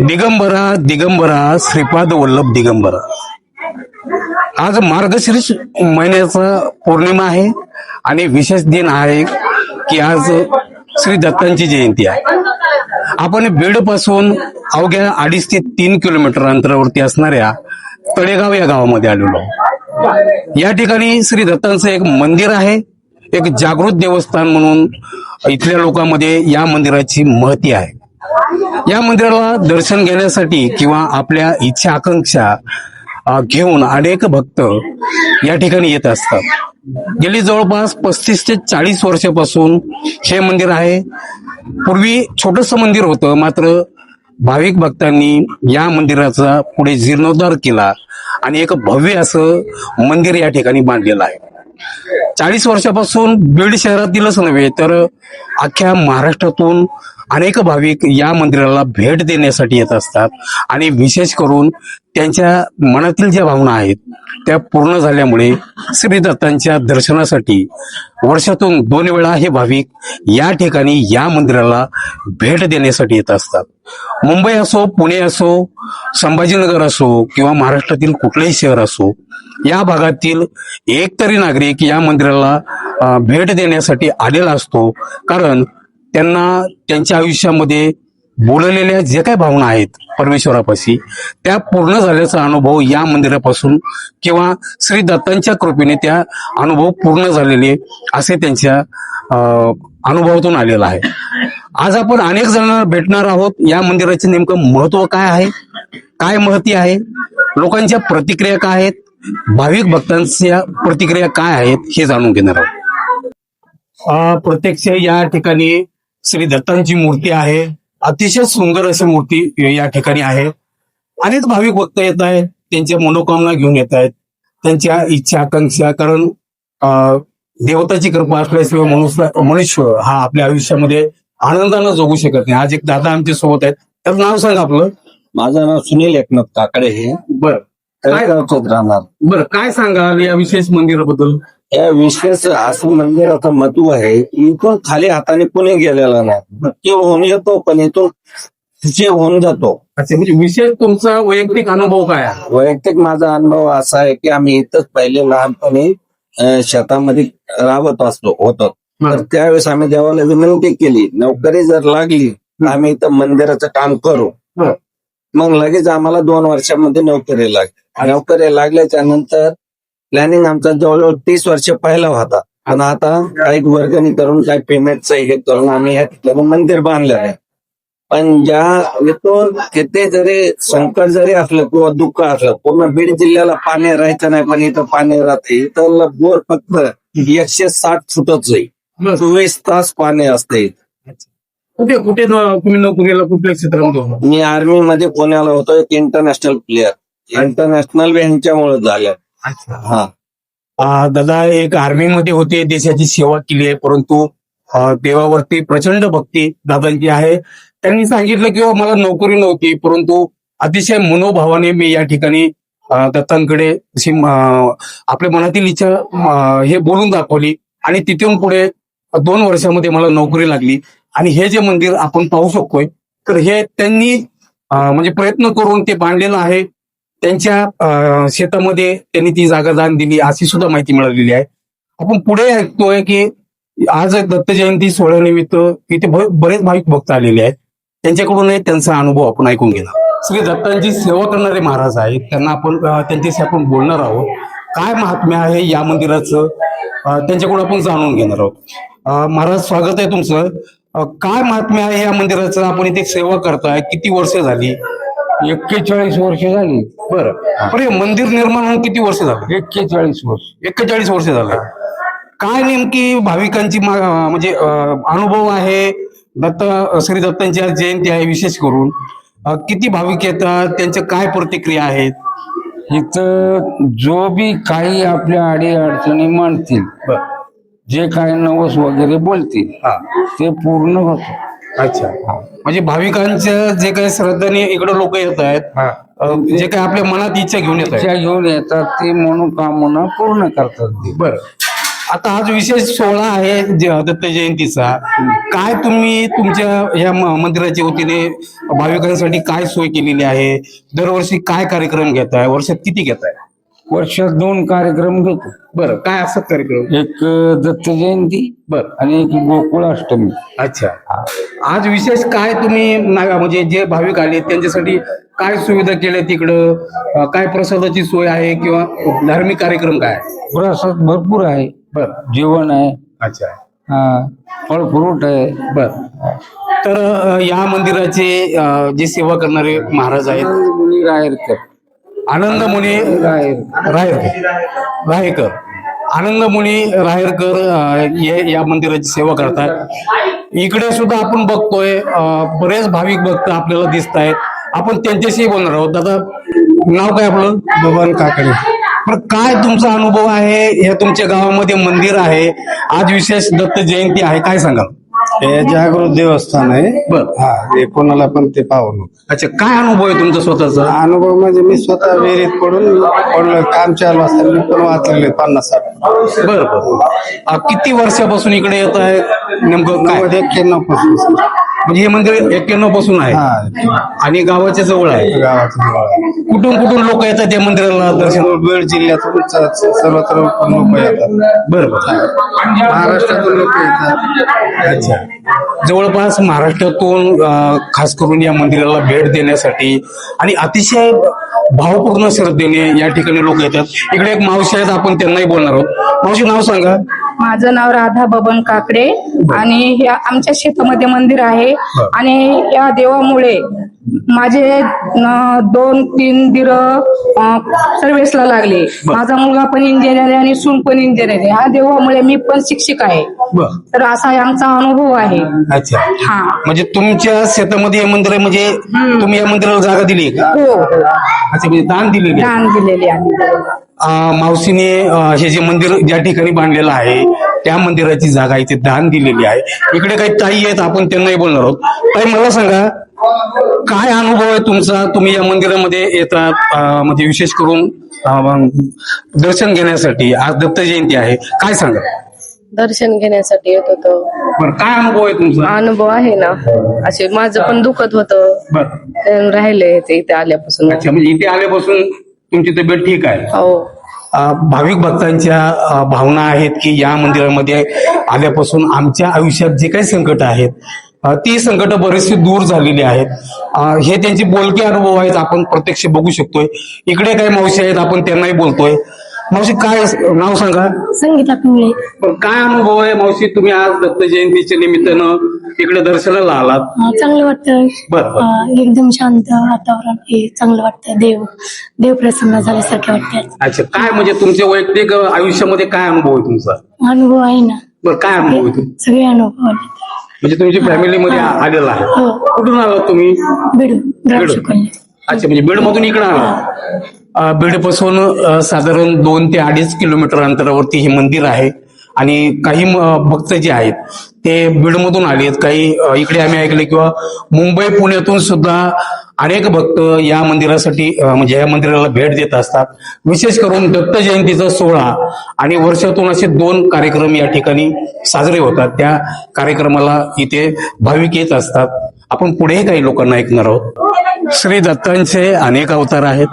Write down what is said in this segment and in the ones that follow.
दिगंबरा दिगंबरा श्रीपाद वल्लभ दिगंबरा. आज मार्गशीर्ष महिन्याचा पौर्णिमा आहे आणि विशेष दिन आहे की आज श्री दत्तांची जयंती आहे. आपण बीडपासून अवघ्या अडीच ते तीन किलोमीटर अंतरावरती असणाऱ्या तळेगाव या गावामध्ये आलेलो आहोत. या ठिकाणी श्री दत्तांचं एक मंदिर आहे एक जागृत देवस्थान म्हणून इथल्या लोकांमध्ये या मंदिराची महती आहे. या मंदिराला दर्शन घेण्यासाठी किंवा आपल्या इच्छा आकांक्षा घेऊन अनेक भक्त या ठिकाणी येत असतात. गेली जवळपास पस्तीस ते चाळीस वर्षापासून हे मंदिर आहे. पूर्वी छोटस मंदिर होतं मात्र भाविक भक्तांनी या मंदिराचा पुढे जीर्णोद्धार केला आणि एक भव्य असं मंदिर या ठिकाणी बांधलेलं आहे. चाळीस वर्षापासून बीड शहरातीलच नव्हे तर अख्ख्या महाराष्ट्रातून अनेक भाविक या मंदिराला भेट देण्यासाठी येत असतात. आणि विशेष करून त्यांच्या मनातील ज्या भावना आहेत त्या पूर्ण झाल्यामुळे श्री दत्तांच्या दर्शनासाठी वर्षातून दोन वेळा हे भाविक या ठिकाणी या मंदिराला भेट देण्यासाठी येत असतात. मुंबई असो पुणे असो संभाजीनगर असो किंवा महाराष्ट्रातील कुठलेही शहर असो या भागातील एक तरी नागरिक या मंदिराला भेट देण्यासाठी आलेला असतो. कारण त्यांना त्यांच्या आयुष्यामध्ये बोललेल्या ज्या काही भावना आहेत परमेश्वरापाशी त्या पूर्ण झाल्याचा अनुभव या मंदिरापासून किंवा श्री दत्तांच्या कृपेने त्या अनुभव पूर्ण झालेले असे त्यांच्या अनुभवातून आलेला आहे. आज आपण अनेक जणांना भेटणार आहोत. या मंदिराचे नेमकं महत्त्व काय आहे? काय महती आहे? लोकांच्या प्रतिक्रिया काय आहेत? भाविक भक्तांच्या प्रतिक्रिया काय आहेत? हे जाणून घेणार आहोत. प्रत्यक्ष या ठिकाणी श्री दत्तांची मूर्ती आहे. अतिशय सुंदर अशी मूर्ती या ठिकाणी आहे. अनेक भाविक भक्त येत आहेत. त्यांच्या मनोकामना घेऊन येत आहेत. त्यांच्या इच्छा आकांक्षा कारण देवताची कृपा असल्याशिवाय मनुष्य मनुष्य हा आपल्या आयुष्यामध्ये आनंदानं जगू शकत नाही. आज एक दादा आमच्यासोबत आहेत. त्याचं नाव सांगा आपलं. माझं नाव सुनील एकनाथ काकडे हे. बरं. काय तळेगावच्यात राहणार? बरं काय सांगाल या विशेष मंदिराबद्दल? या विशेष असं मंदिराचं महत्त्व आहे. इथून खाली हाताने कुणी गेलेला नाही. ते होऊन येतो पण इथून जे होऊन जातो. अच्छा म्हणजे विशेष तुमचा वैयक्तिक अनुभव काय आहे? वैयक्तिक माझा अनुभव असा आहे की आम्ही इथंच पहिले लहानपणी अं, शेतामध्ये राबत असतो होतो. तर त्यावेळेस आम्ही देवाला विनंती केली नोकरी जर लागली तर आम्ही इथं मंदिराचं काम करू. हं. मग लगेच आम्हाला दोन वर्षामध्ये नोकरी लागली. नोकरी लागल्याच्या नंतर प्लॅनिंग आमचा जवळजवळ तीस वर्ष पहिला होता. आणि आता काही वर्गणी करून काही पेमेंटचं हे करून आम्ही ह्या मंदिर बांधलं आहे. पण ज्या इथून किती जरी संकट जरी असलं किंवा दुःख असलं पूर्ण बीड जिल्ह्याला पाणी राहायचं नाही पण इथं पाणी राहते. इथं बोर फक्त एकशे साठ फुटच आहे. बरं. चोवीस तास पाणी असते कुठे कुठे तुम्ही नोकरीला कुठल्या क्षेत्रामध्ये? मी आर्मी मध्ये पुण्याला होतो एक इंटरनॅशनल प्लेअर इंटरनॅशनल यांच्यामुळे झालं. हा. आ, दादा एक आर्मी मध्ये होते देशाची सेवा केली आहे परंतु देवावरती प्रचंड भक्ती दादांची आहे. त्यांनी सांगितलं की "हो, मला नोकरी नव्हती परंतु अतिशय मनोभावाने मी या ठिकाणी दत्तांकडे अशी आपल्या मनातील इच्छा हे बोलून दाखवली आणि तिथून पुढे दोन वर्षामध्ये मला नोकरी लागली. आणि हे जे मंदिर आपण पाहू शकतोय तर हे त्यांनी म्हणजे प्रयत्न करून ते बांधलेलं आहे. त्यांच्या शेतामध्ये त्यांनी ती जागा दान दिली अशी सुद्धा माहिती मिळालेली आहे. आपण पुढे ऐकतोय की आज दत्त जयंती सोहळ्यानिमित्त इथे बरेच भाविक भक्त आलेले आहेत. त्यांच्याकडून त्यांचा अनुभव आपण ऐकून घेणार. श्री दत्तांची सेवा करणारे महाराज आहेत. त्यांना आपण त्यांच्याशी आपण बोलणार आहोत. काय महात्म्य आहे या मंदिराचं? त्यांच्याकडून आपण जाणून घेणार आहोत. महाराज स्वागत आहे तुमचं. काय महात्म्य आहे या मंदिराचं? आपण इथे सेवा करताय. किती वर्ष झाली? एक्केचाळीस वर्ष झाली. बरं. पण हे मंदिर निर्माण होऊन किती वर्ष झालं? एक्केचाळीस वर्ष. एक्केचाळीस वर्ष झालं. काय नेमकी भाविकांची म्हणजे अनुभव आहे? दत्त श्री दत्तांची आज जयंती आहे विशेष करून. किती भाविक येतात? त्यांच्या काय प्रतिक्रिया आहेत? इथं जो बी काही आपल्या अडी अडचणी मांडतील जे काही नवस वगैरे बोलतील हा. ते पूर्ण होत. अच्छा. म्हणजे भाविकांच्या जे काही श्रद्धाने इकडे लोक येत आहेत अं, जे काही आपल्या मनात इच्छा घेऊन येत आहेत. ज्या घेऊन येतात ते मनोकामना पूर्ण करतात ते. बरं. आता आज विशेष सोहळा आहे ज- दत्त जयंतीचा. काय तुम्ही तुमच्या या म- मंदिराच्या वतीने भाविकांसाठी काय सोय केलेली आहे? दरवर्षी काय कार्यक्रम घेताय? वर्षात किती घेताय? वर्षात दोन कार्यक्रम घेतो. बरं काय असं कार्यक्रम? एक दत्त जयंती बर. आणि एक गोकुळाष्टमी. अच्छा. आज विशेष काय तुम्ही ना- म्हणजे जे भाविक आले त्यांच्यासाठी काय सुविधा केल्या तिकडं? काय प्रसादाची सोय आहे किंवा धार्मिक कार्यक्रम काय? आहे? प्रसाद भरपूर आहे. बर. जेवण आहे. अच्छा. हा, फळ फ्रूट आहे. बर. तर अं, या मंदिराचे अं, जे सेवा करणारे महाराज आहेत मुनी राहेरकर आनंद मुनी राहेर राहेरकर. राहेकर आनंद मुनी राहेरकर हे या मंदिराची सेवा करतात. इकडे सुद्धा आपण बघतोय बरेच भाविक भक्त आपल्याला दिसत आहेत. आपण त्यांच्याशी बोलणार आहोत. दादा नाव काय आपलं? बबन काकडे. पण काय तुमचा अनुभव आहे? हे तुमच्या गावामध्ये मंदिर आहे. आज विशेष दत्त जयंती आहे. काय सांगाल? हे जागृत देवस्थान आहे. बर. हा हे कोणाला पण ते पाहून अच्छा काय अनुभव आहे तुमचा स्वतःचा? अनुभव म्हणजे मी स्वतः विहिरीत पडून पडलो काम चालू असताना मी पण वाचलेले पन्नास साठ. बर बर. किती वर्षापासून इकडे येत आहे? नेमकं काय? नव्वद एक्क्याण्णवपासून. म्हणजे हे मंदिर एक्क्याण्णवपासून आहे. आणि गावाच्या जवळ आहे. गावाचं जवळ आहे. कुठून कुठून लोक येतात त्या मंदिराला दर्शन? बीड जिल्ह्यातून स- स- सर्वत्र लोक येतात. बरं बरं. महाराष्ट्रातून लोक येतात. अच्छा. जवळपास महाराष्ट्रातून अं, खास करून या मंदिराला भेट देण्यासाठी आणि अतिशय भावपूर्ण श्रद्धेने या ठिकाणी लोक येतात. इकडे एक मावशी आहेत आपण त्यांनाही बोलणार आहोत. मावशी नाव सांगा. माझं नाव राधा बबन काकडे. आणि ह्या आमच्या शेतामध्ये मंदिर आहे. आणि या देवामुळे माझे दोन तीन दिर सर्व्हिसला लागले. माझा मुलगा पण इंजिनियर आहे आणि सून पण इंजिनियर आहे. ह्या देवामुळे मी पण शिक्षक आहे. तर असा आमचा अनुभव आहे. अच्छा. हा. म्हणजे तुमच्या शेतामध्ये हे मंदिर आहे म्हणजे तुम्ही या मंदिराला जागा दिली का? हो. हो अच्छा म्हणजे दान दिलेली दान दिलेले आहे. मावशीने हे जे मंदिर ज्या ठिकाणी बांधलेलं आहे त्या मंदिराची जागा इथे दान दिलेली आहे. इकडे काही ताई आहेत आपण त्यांनाही बोलणार आहोत. ताई मला सांगा काय अनुभव आहे तुमचा? तुम्ही या मंदिरामध्ये येतात म्हणजे विशेष करून दर्शन घेण्यासाठी आज दत्त जयंती आहे. काय सांगा? दर्शन घेण्यासाठी येत होतो. बरं काय अनुभव आहे तुमचा? अनुभव आहे ना. असे माझं पण दुखत होतं. बरं. राहिले ते इथे आल्यापासून. म्हणजे इथे आल्यापासून तुमची तब्येत ठीक आहे? हो. भाविक भक्तांच्या अ, भावना आहेत की या मंदिरामध्ये आल्यापासून आमच्या आयुष्यात जे काही संकट आहेत अ, ती संकट बरेचसे दूर झालेली आहेत. अ, हे त्यांचे बोलके अनुभव आहेत आपण प्रत्यक्ष बघू शकतोय. इकडे काही मावशी आहेत आपण त्यांनाही बोलतोय. मावशी काय नाव सांगा? संगीता पिंगळे. पण काय अनुभव आहे मावशी? तुम्ही आज दत्त जयंतीच्या निमित्तानं इकडे दर्शनाला आलात. अं, चांगलं वाटतं. बरं बरं. अं, एकदम शांत वातावरण हे चांगलं वाटतं. देव देव प्रसन्न झाल्यासारखे वाटतात अच्छा काय म्हणजे तुमच्या वैयक्तिक आयुष्यामध्ये काय अनुभव आहे तुमचा? अनुभव आहे ना. बरं काय अनुभव आहे तुमचा? सगळे अनुभव आले म्हणजे तुमची फॅमिलीमध्ये आलेला आहे. हो. कुठून आलात तुम्ही? बिडू द्राक्ष कॉलनी अच्छा म्हणजे बीड मधून इकडे आला बीडपासून साधारण दोन ते अडीच किलोमीटर अंतरावरती हे मंदिर आहे. आणि काही म- भक्त जे आहेत ते बीडमधून आले आहेत काही इकडे आम्ही ऐकले किंवा मुंबई पुण्यातून सुद्धा अनेक भक्त या मंदिरासाठी म्हणजे या मंदिराला भेट देत असतात. विशेष करून दत्त जयंतीचा सोहळा आणि वर्षातून असे दोन कार्यक्रम या ठिकाणी साजरे होतात. त्या कार्यक्रमाला इथे भाविक येत असतात. आपण पुढेही काही लोकांना ऐकणार आहोत. श्री दत्तांचे अनेक अवतार आहेत.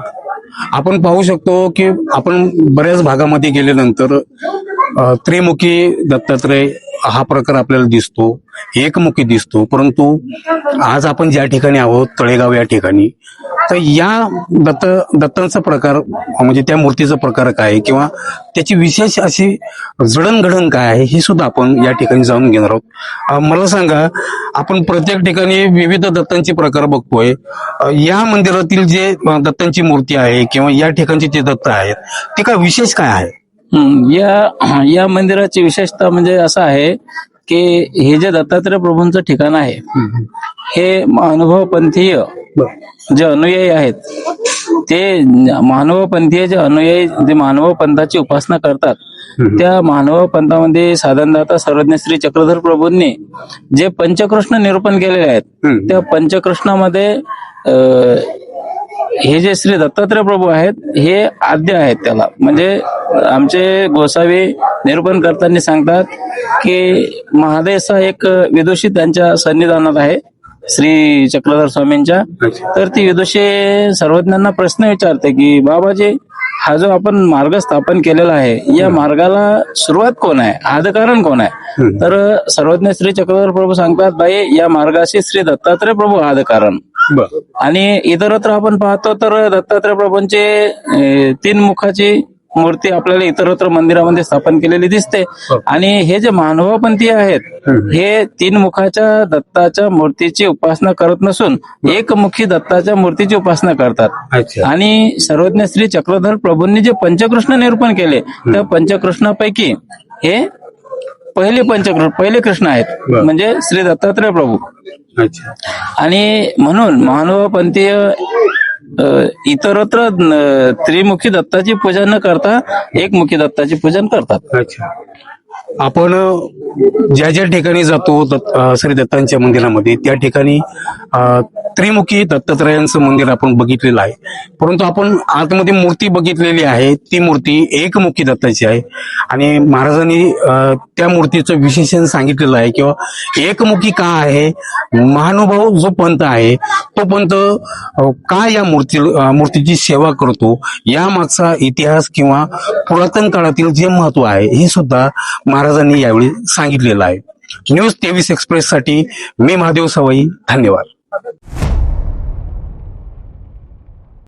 आपण पाहू शकतो की आपण बऱ्याच भागामध्ये गेल्यानंतर त्रिमुखी दत्तात्रय हा प्रकार आपल्याला दिसतो एकमुखी दिसतो परंतु आज आपण ज्या ठिकाणी आहोत तळेगाव या ठिकाणी तर या दत्त दत्तांचा प्रकार म्हणजे त्या मूर्तीचा प्रकार काय आहे किंवा त्याची विशेष अशी जडणघडण काय आहे हे सुद्धा आपण या ठिकाणी जाणून घेणार आहोत. मला सांगा आपण प्रत्येक ठिकाणी विविध दत्तांचे प्रकार बघतोय. या मंदिरातील जे दत्तांची मूर्ती आहे किंवा या ठिकाणचे जे दत्त आहेत ते काय विशेष काय आहे? या या मंदिराची विशेषता म्हणजे असं आहे की हे जे दत्तात्रय प्रभूंचं ठिकाण आहे हे मानवपंथीय जे अनुयायी आहेत ते मानवपंथीय जे अनुयायी जे मानव पंथाची उपासना करतात त्या मानव पंथामध्ये साधारणतः सर्वज्ञ श्री चक्रधर प्रभूंनी जे पंचकृष्ण निरूपण केलेले आहेत. त्या पंचकृष्णामध्ये हे जे श्री दत्तात्रय प्रभू आहेत हे आद्य आहेत त्याला. म्हणजे आमचे गोसावी निरूपण करताना सांगतात की महादेश हा एक विदुषी त्यांच्या सन्निधानात आहे श्री चक्रधर स्वामींच्या. तर ती विदुषी सर्वज्ञांना प्रश्न विचारते की बाबाजी हा जो आपण मार्ग स्थापन केलेला आहे या मार्गाला सुरुवात कोण आहे? आदकारण कोण आहे? तर सर्वज्ञ श्री चक्रधर प्रभू सांगतात बाई या मार्गाशी श्री दत्तात्रय प्रभू आदकारण बर. आणि इतरत्र आपण पाहतो तर दत्तात्रय प्रभूंचे तीन मुखाची मूर्ती आपल्याला इतरत्र मंदिरामध्ये स्थापन केलेली दिसते. आणि हे जे मानवपंथी आहेत हे तीन मुखाच्या दत्ताच्या मूर्तीची उपासना करत नसून एकमुखी दत्ताच्या मूर्तीची उपासना करतात. अच्छा. आणि सर्वज्ञ श्री चक्रधर प्रभूंनी जे पंचकृष्ण निरूपण केले त्या पंचकृष्णापैकी हे पहिले पंचकृष्ण पहिले कृष्ण आहेत. म्हणजे श्री दत्तात्रय प्रभू. अच्छा. आणि म्हणून महानुभावपंथीय अ, इतरत्र न- त्रिमुखी दत्ताची पूजा न करता एकमुखी दत्ताची पूजन करतात. अच्छा. आपण ज्या ज्या ठिकाणी जातो दत्त- श्री दत्तांच्या मंदिरामध्ये त्या ठिकाणी त्रिमुखी दत्तात्रयांचं मंदिर आपण बघितलेलं आहे. परंतु आपण आतमध्ये मूर्ती बघितलेली आहे. ती मूर्ती एकमुखी दत्ताची आहे. आणि महाराजांनी त्या मूर्तीचं विशेषण सांगितलेलं आहे किंवा एकमुखी का आहे? महानुभाव जो पंथ आहे तो पंत का या मूर्ती मूर्तीची सेवा करतो? या मागचा इतिहास किंवा पुरातन काळातील जे महत्त्व आहे हे सुद्धा महाराजांनी यावेळी सांगितलेलं आहे. न्यूज तेवीस एक्सप्रेस साठी मी महादेव सवाई धन्यवाद.